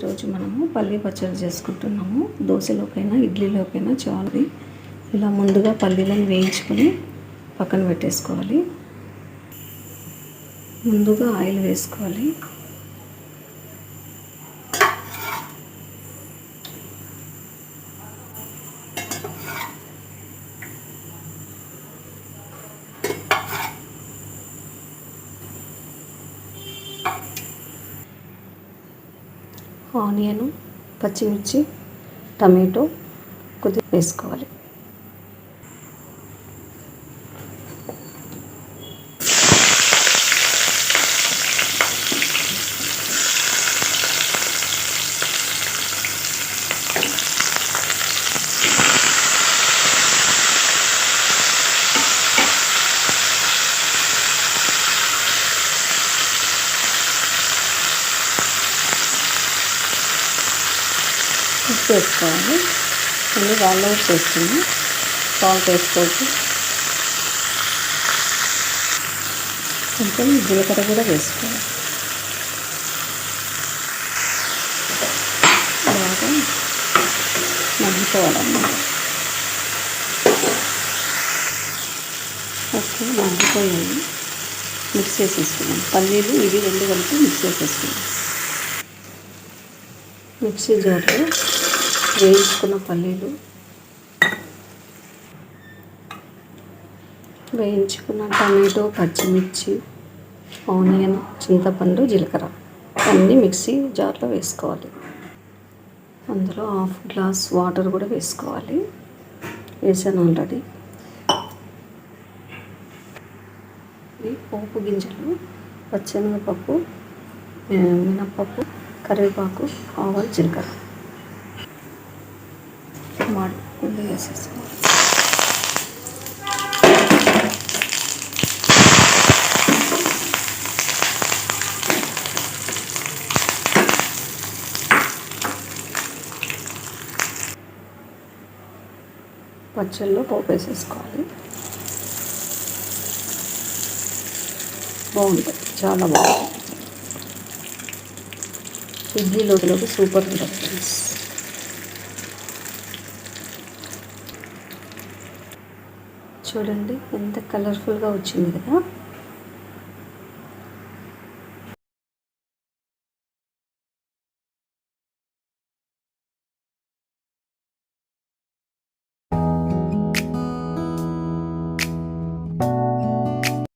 ఈరోజు మనము పల్లి పచ్చడి చేసుకుంటున్నాము. దోశలోకైనా ఇడ్లీలోకైనా చాలా ఇలా ముందుగా పల్లీలను వేయించుకొని పక్కన పెట్టేసుకోవాలి. ముందుగా ఆయిల్ వేసుకోవాలి. ఆనియన్ పచ్చిమిర్చి టమాటో కొద్దిగా వేసుకోవాలి. మిక్స్ వేసుకోవాలి. మళ్ళీ వాళ్ళ ఉప్పు సాల్ట్ వేసుకోవచ్చు కొంచెం జీలకర్ర కూడా వేసుకోవాలి. బాగా మగ్గిపోవాలన్నమాట ఓకే మగ్గిపోయాయి మిక్స్ చేసేసుకున్నాం. పల్లీలు ఇవి రెండు కలిపి మిక్స్ చేసేసుకున్నాం. మిక్సీ జార్లో వేయించుకున్న పల్లీలు. వేయించుకున్న టమాటో పచ్చిమిర్చి ఆనియన్ చింతపండు జీలకర్ర అన్నీ మిక్సీ జార్లో వేసుకోవాలి. అందులో హాఫ్ గ్లాస్ వాటర్ కూడా వేసుకోవాలి. వేసాను ఆల్రెడీ. పోపు గింజలు పచ్చెనగపప్పు మినప్పప్పు కరివేపాకు ఆవాలు జీలకర్ర. మాడుకుండా వేసేసుకోవాలి పచ్చళ్ళు పోపు వేసేసుకోవాలి బాగుంటుంది చాలా బాగుంటుంది ఇడ్లీ ఇడ్లీలోకి సూపర్ ఉంటుంది ఫ్రెండ్స్. చూడండి ఎంత కలర్ఫుల్గా వచ్చింది కదా.